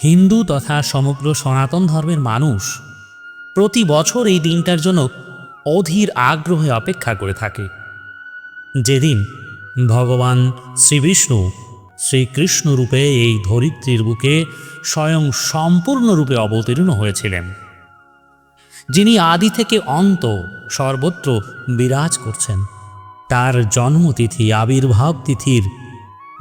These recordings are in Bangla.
হিন্দু তথা সমগ্র সনাতন ধর্মের মানুষ প্রতি বছর এই দিনটার জন্য অধীর আগ্রহে অপেক্ষা করে থাকে। যেদিন ভগবান শ্রীবিষ্ণু শ্রীকৃষ্ণ রূপে এই ধরিত্রীর বুকে স্বয়ং সম্পূর্ণরূপে অবতীর্ণ হয়েছিলেন, যিনি আদি থেকে অন্ত সর্বত্র বিরাজ করছেন। তার জন্মতিথি, আবির্ভাব তিথির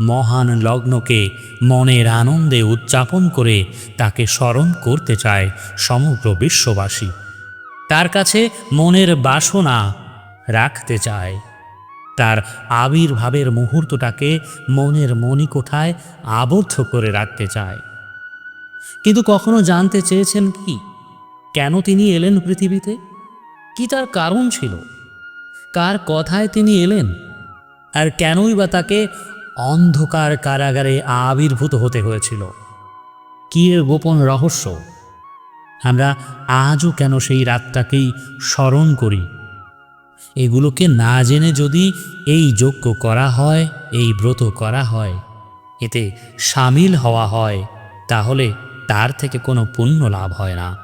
মহান লগ্নকে মনের আনন্দে উদযাপন করে তাকে স্মরণ করতে চায় সমগ্র বিশ্ববাসী। তার কাছে মনের বাসনা রাখতে চায়। তার আবির্ভাবের মুহূর্তটাকে মনের মণিকোঠায় আবদ্ধ করে রাখতে চায়। কিন্তু কখনো জানতে চেয়েছেন কি? কেন তিনি এলেন পৃথিবীতে? কি তার কারণ ছিল? কার কথায় তিনি এলেন? আর কেনই বা তাকে অন্ধকার কারাগারে আবির্ভূত হতে হয়েছিল। কি এর গোপন রহস্য? আমরা আজও কেন সেই রাতটাকেই স্মরণ করি? এগুলোকে না জেনে যদি এই যজ্ঞ করা হয়, এই ব্রত করা হয়, এতে সামিল হওয়া হয়, তাহলে তার থেকে কোনো পুণ্য লাভ হয় না,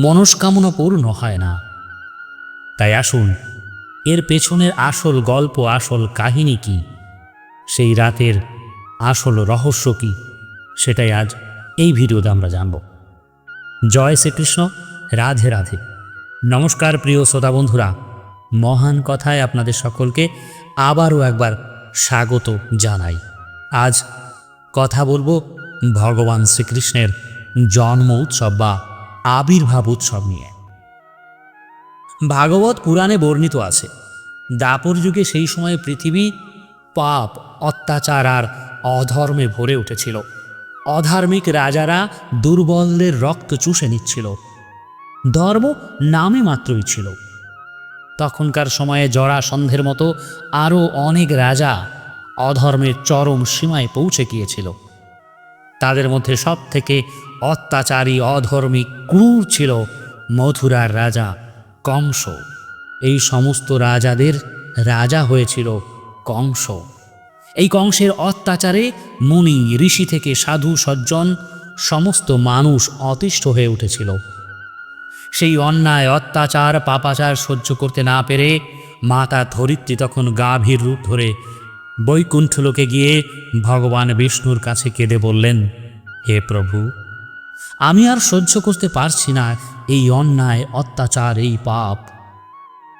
মনস্কামনা পূর্ণ হয় না। তাই আসুন, এর পেছনের আসল গল্প, আসল কাহিনী কি? সেই রাতের আসল রহস্য কি, সেটাই আজ এই ভিডিওতে আমরা জানব। জয় শ্রীকৃষ্ণ, রাধে রাধে। নমস্কার প্রিয় শ্রোতা বন্ধুরা, মহান কথায় আপনাদের সকলকে আবারও একবার স্বাগত জানাই। আজ কথা বলব ভগবান শ্রীকৃষ্ণের জন্ম উৎসব বা আবির্ভাব উৎসব নিয়ে। ভাগবত পুরাণে বর্ণিত আছে দাপর যুগে সেই সময়ে পৃথিবী পাপ, অত্যাচার আর অধর্মে ভরে উঠেছিল। অধার্মিক রাজারা দুর্বলদের রক্ত চুষে নিচ্ছিল। ধর্ম নামে মাত্রই ছিল। তখনকার সময়ে জরাসন্ধের মতো আরও অনেক রাজা অধর্মের চরম সীমায় পৌঁছে গিয়েছিল। তাদের মধ্যে সব থেকে অত্যাচারী অধর্মী ক্রূর ছিল মথুরার রাজা কংস। এই সমস্ত রাজাদের রাজা হয়েছিল কংস। এই কংসের অত্যাচারে মুনি ঋষি থেকে সাধু সজ্জন সমস্ত মানুষ অতিষ্ঠ হয়ে উঠেছিল। সেই অন্যায় অত্যাচার পাপাচার সহ্য করতে না পেরে মাতা ধরিত্রী তখন গাভীর রূপ ধরে বৈকুণ্ঠলোকে গিয়ে ভগবান বিষ্ণুর কাছে কেঁদে বললেন, হে প্রভু, আমি আর সহ্য করতে পারছি না এই অন্যায়, অত্যাচার, এই পাপ।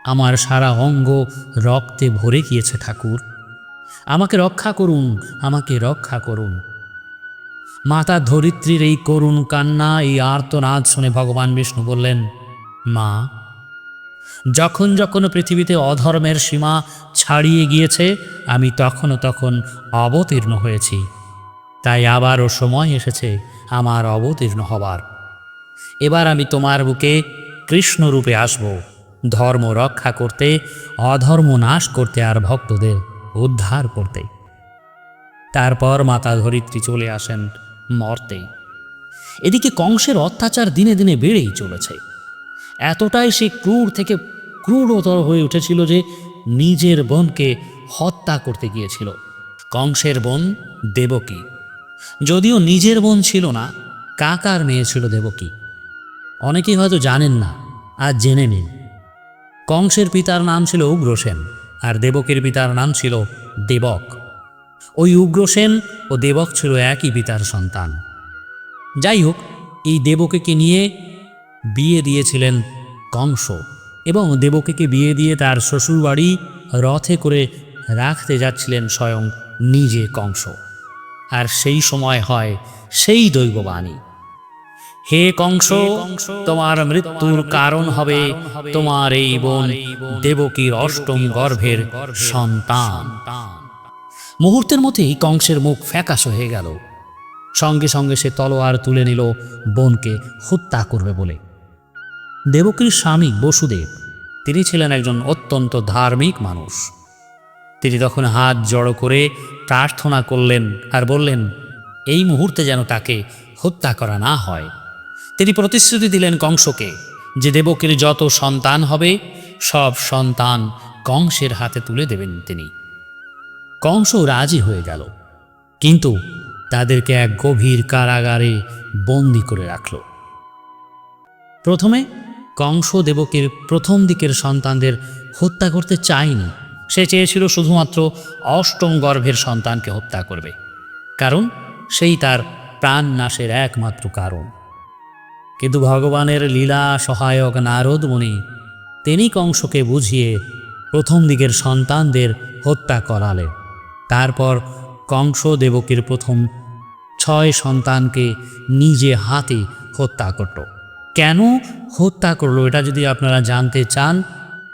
আমার সারা অঙ্গ রক্তে ভরে গিয়েছে ঠাকুর। আমাকে রক্ষা করুন, আমাকে রক্ষা করুন। মাতা ধরিত্রীর এই করুণ কান্না, এই আর্তনাদ শুনে ভগবান বিষ্ণু বললেন, মা, যখন যখন পৃথিবীতে অধর্মের সীমা ছাড়িয়ে গিয়েছে, আমি তখনও তখন অবতীর্ণ হয়েছি। তাই আবারও সময় এসেছে আমার অবতীর্ণ হবার। এবার আমি তোমার বুকে কৃষ্ণরূপে আসব। ধর্ম রক্ষা করতে, অধর্ম নাশ করতে আর ভক্তদের উদ্ধার করতে। তারপর মাতা ধরিত্রী চলে আসেন মর্তে। এদিকে কংসের অত্যাচার দিনে দিনে বেড়েই চলেছে। এতটাই সে ক্রূর থেকে ক্রূরতর হয়ে উঠেছিল যে নিজের বোনকে হত্যা করতে গিয়েছিল। কংসের বোন দেবকী। যদিও নিজের বোন ছিল না, কাকার মেয়ে ছিল দেবকী। অনেকেই হয়তো জানেন না, আর জেনে নিন। কংসের পিতার নাম ছিল উগ্রসেন, আর দেবকের পিতার নাম ছিল দেবক। ওই উগ্রসেন ও দেবক ছিল একই পিতার সন্তান। যাই হোক এই দেবকীকে নিয়ে বিয়ে দিয়েছিলেন কংস এবং দেবকীকে বিয়ে দিয়ে তার শ্বশুরবাড়ি রথে করে রাখতে যাচ্ছিলেন স্বয়ং নিজে কংস। আর সেই সময় হয় সেই দৈববাণী। হে কংস, তোমার মৃত্যুর কারণ হবে তোমার এই বোন দেবকীর অষ্টম গর্ভের সন্তান। মুহূর্তের মধ্যেই কংসের মুখ ফ্যাকাশ হয়ে গেল। সঙ্গে সঙ্গে সে তলোয়ার তুলে নিল, বোনকে হত্যা করবে বলে। দেবকীর স্বামী বসুদেব, তিনি ছিলেন একজন অত্যন্ত ধার্মিক মানুষ। তিনি তখন হাত জড়ো করে প্রার্থনা করলেন আর বললেন, এই মুহূর্তে যেন তাকে হত্যা করা না হয়। তিনি প্রতিশ্রুতি দিলেন কংসকে যে দেবকীর যত সন্তান হবে, সব সন্তান কংসের হাতে তুলে দেবেন তিনি। কংস রাজি হয়ে গেল, কিন্তু তাদেরকে এক গভীর কারাগারে বন্দি করে রাখল। প্রথমে কংস দেবকের প্রথম দিকের সন্তানদের হত্যা করতে চায়নি। সে চেয়েছিল শুধুমাত্র অষ্টম গর্ভের সন্তানকে হত্যা করবে, কারণ সেই তার প্রাণ নাশের একমাত্র কারণ। কিন্তু ভগবানের লীলা সহায়ক নারদ মুনি, তিনি কংসকে বুঝিয়ে প্রথম দিকের সন্তানদের হত্যা করালেন তারপর কংস দেবকীর প্রথম ছয় সন্তানকে নিজে হাতে হত্যা করল। কেন হত্যা করল এটা যদি আপনারা জানতে চান,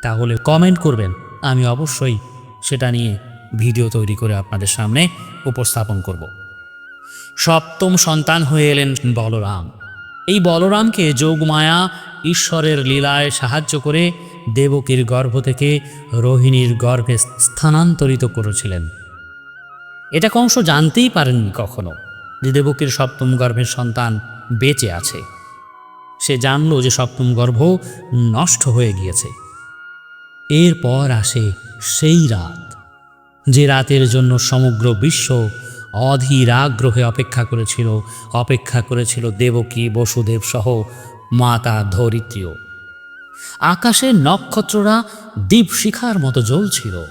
তাহলে কমেন্ট করবেন। আমি অবশ্যই সেটা নিয়ে ভিডিও তৈরি করে আপনাদের সামনে উপস্থাপন করব। সপ্তম সন্তান হয়ে এলেন বলরাম। এই বলরামকে যোগমায়া ঈশ্বরের লীলায় সাহায্য করে দেবকীর গর্ভ থেকে রোহিণীর গর্ভে স্থানান্তরিত করেছিলেন। এটা কংস জানতেই পারেননি কখনো যে দেবকীর সপ্তম গর্ভের সন্তান বেঁচে আছে। সে জানল যে সপ্তম গর্ভ নষ্ট হয়ে গিয়েছে। এরপর আসে সেই রাত, যে রাতের জন্য সমগ্র বিশ্ব অধীর আগ্রহে অপেক্ষা করেছিল অপেক্ষা করেছিল দেবকী, বসুদেব সহ মাতা ধরিত্রীও। আকাশের নক্ষত্ররা দীপশিখার মতো জ্বলছিল।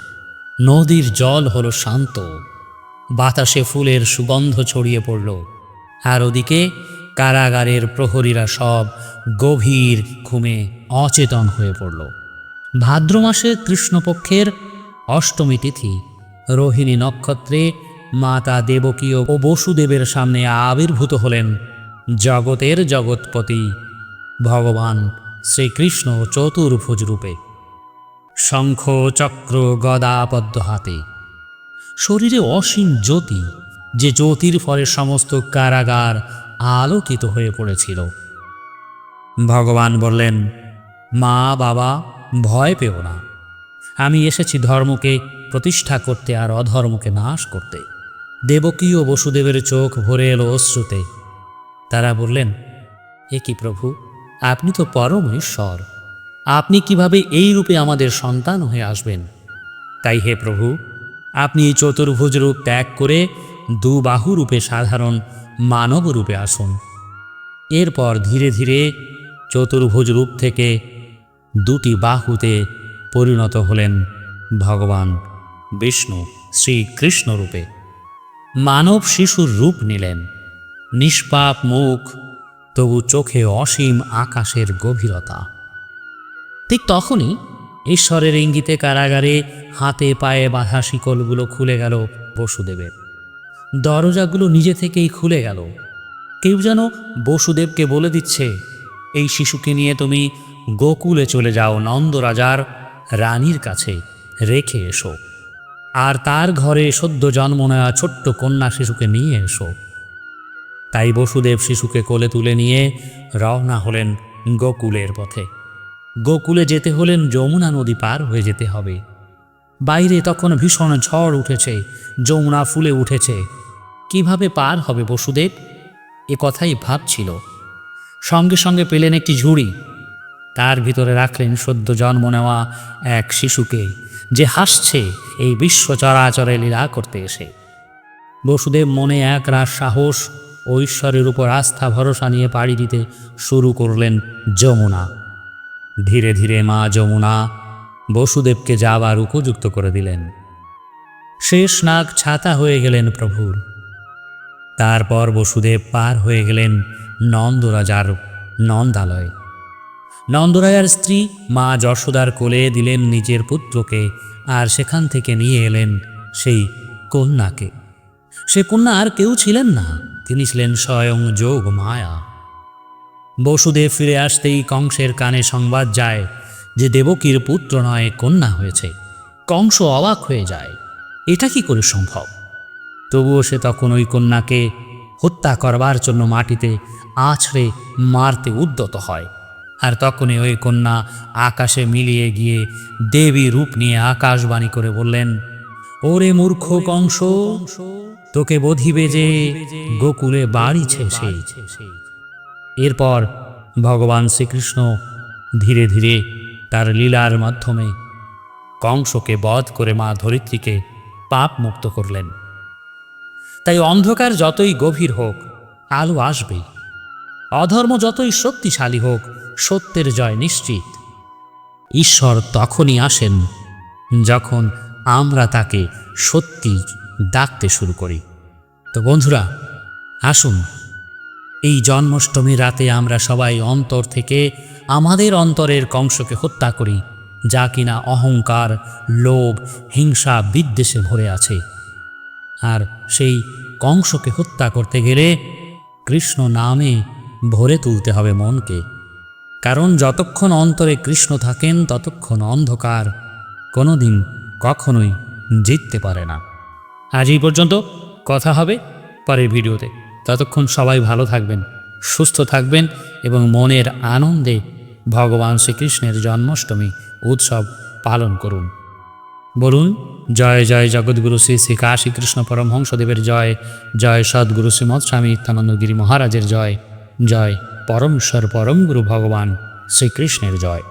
নদীর জল হলো শান্ত। বাতাসে ফুলের সুগন্ধ ছড়িয়ে পড়ল। আর ওদিকে কারাগারের প্রহরীরা সব গভীর ঘুমে অচেতন হয়ে পড়ল। ভাদ্র মাসের কৃষ্ণপক্ষের অষ্টমী তিথি, রোহিণী নক্ষত্রে মাতা দেবকী ও বসুদেবের সামনে আবির্ভূত হলেন জগতের জগৎপতি ভগবান শ্রীকৃষ্ণ চতুর্ভুজ রূপে। শঙ্খ চক্র গদা পদ্ম হাতে শরীরে অসীম জ্যোতি, যে জ্যোতির ফলে সমস্ত কারাগার আলোকিত হয়ে পড়েছিল। ভগবান বললেন, মা, বাবা, ভয় পেও না। আমি এসেছি ধর্মকে প্রতিষ্ঠা করতে আর অধর্মকে নাশ করতে। দেবকী ও বসুদেবের চোখ ভরে এলো অশ্রুতে। তারা বললেন, এ কি প্রভু, আপনি তো পরম ঈশ্বর আপনি কীভাবে এই রূপে আমাদের সন্তান হয়ে আসবেন? তাই হে প্রভু, আপনি এই চতুর্ভুজ রূপ ত্যাগ করে দুবাহু রূপে সাধারণ মানব রূপে আসুন। এরপর ধীরে ধীরে চতুর্ভুজ রূপ থেকে দুটি বাহুতে পরিণত হলেন ভগবান বিষ্ণু শ্রীকৃষ্ণ রূপে। মানব শিশুর রূপ নিলেন। নিষ্পাপ মুখ, তবু চোখে অসীম আকাশের গভীরতা। ঠিক তখনই ঈশ্বরের ইঙ্গিতে কারাগারে হাতে পায়ে বাঁধা শিকলগুলো খুলে গেল বসুদেবের। দরজাগুলো নিজে থেকেই খুলে গেল। কেউ যেন বসুদেবকে বলে দিচ্ছে, এই শিশুকে নিয়ে তুমি গোকুলে চলে যাও নন্দরাজার রানীর কাছে রেখে এসো। আর তার ঘরে সদ্য জন্ম নেওয়া ছোট্ট কন্যা শিশুকে নিয়ে এসো। তাই বসুদেব শিশুকে কোলে তুলে নিয়ে রওনা হলেন গোকুলের পথে। গোকুলে যেতে হলেন যমুনা নদী পার হয়ে যেতে হবে। বাইরে তখন ভীষণ ঝড় উঠেছে, যমুনা ফুলে উঠেছে। কীভাবে পার হবে বসুদেব? এ কথাই ভাবছিল। সঙ্গে সঙ্গে পেলেন একটি ঝুড়ি। তার ভিতরে রাখলেন সদ্য জন্ম নেওয়া এক শিশুকে। যে হাসছে, এই বিশ্ব চরাচরে লীলা করতে এসে। বসুদেব মনে এক রাস সাহস ও ঈশ্বরের উপর আস্থা, ভরসা নিয়ে পাড়ি দিতে শুরু করলেন যমুনা। ধীরে ধীরে মা যমুনা বসুদেবকে যাবার উপযুক্ত করে দিলেন। শেষ নাগ ছাতা হয়ে গেলেন প্রভুর। তারপর বসুদেব পার হয়ে গেলেন নন্দরাজার নন্দালয়। নন্দরাজার স্ত্রী মা যশোদার কোলে দিলেন নিজের পুত্রকে আর সেখান থেকে নিয়ে এলেন সেই কন্যাকে। সে কন্যা আর কেউ ছিলেন না, তিনি ছিলেন স্বয়ং যোগ মায়া। বসুদেব ফিরে আসতেই কংসের কানে সংবাদ যায় যে দেবকীর পুত্র নয়, কন্যা হয়েছে। কংস অবাক হয়ে যায়, এটা কি করে সম্ভব? তবুও সে তখন ওই কন্যাকে হত্যা করবার জন্য মাটিতে আছড়ে মারতে উদ্যত হয়। আর তখনই ওই কন্যা আকাশে মিলিয়ে গিয়ে দেবী রূপ নিয়ে আকাশবাণী করে বললেন, ওরে মূর্খ কংস, তোকে বধিবে যে গোকুলে বাড়িছে সেই এরপর ভগবান শ্রীকৃষ্ণ ধীরে ধীরে তার লীলার মাধ্যমে কংসকে বধ করে মা ধরিত্রীকে পাপ মুক্ত করলেন। তাই অন্ধকার যতই গভীর হোক, আলো আসবেই। অধর্ম যতই শক্তিশালী হোক, সত্যের জয় নিশ্চিত। ঈশ্বর তখনই আসেন যখন আমরা তাকে সত্যি ডাকতে শুরু করি। তো বন্ধুরা, আসুন, এই জন্মাষ্টমীর রাতে আমরা সবাই অন্তর থেকে আমাদের অন্তরের কংসকে হত্যা করি, যা কিনা অহংকার, লোভ, হিংসা, বিদ্বেষে ভরে আছে। আর সেই কংসকে হত্যা করতে গেলে কৃষ্ণ নামে ভরে তুলতে হবে মনকে। কারণ যতক্ষণ অন্তরে কৃষ্ণ থাকেন, ততক্ষণ অন্ধকার কোনোদিন কখনোই জিততে পারে না। আজ এই পর্যন্ত, কথা হবে পরের ভিডিওতে। ততক্ষণ সবাই ভালো থাকবেন, সুস্থ থাকবেন এবং মনের আনন্দে ভগবান শ্রীকৃষ্ণের জন্মাষ্টমী উৎসব পালন করুন। বলুন, জয় জয় জগৎগুরু শ্রী শ্রী কাশী কৃষ্ণ পরমহংসদেবের জয় জয় সদ্গুরু শ্রীমৎ স্বামী নিত্যানন্দগিরি মহারাজের জয়। জয়। পরমেশ্বর পরম গুরু ভগবান শ্রীকৃষ্ণের জয়।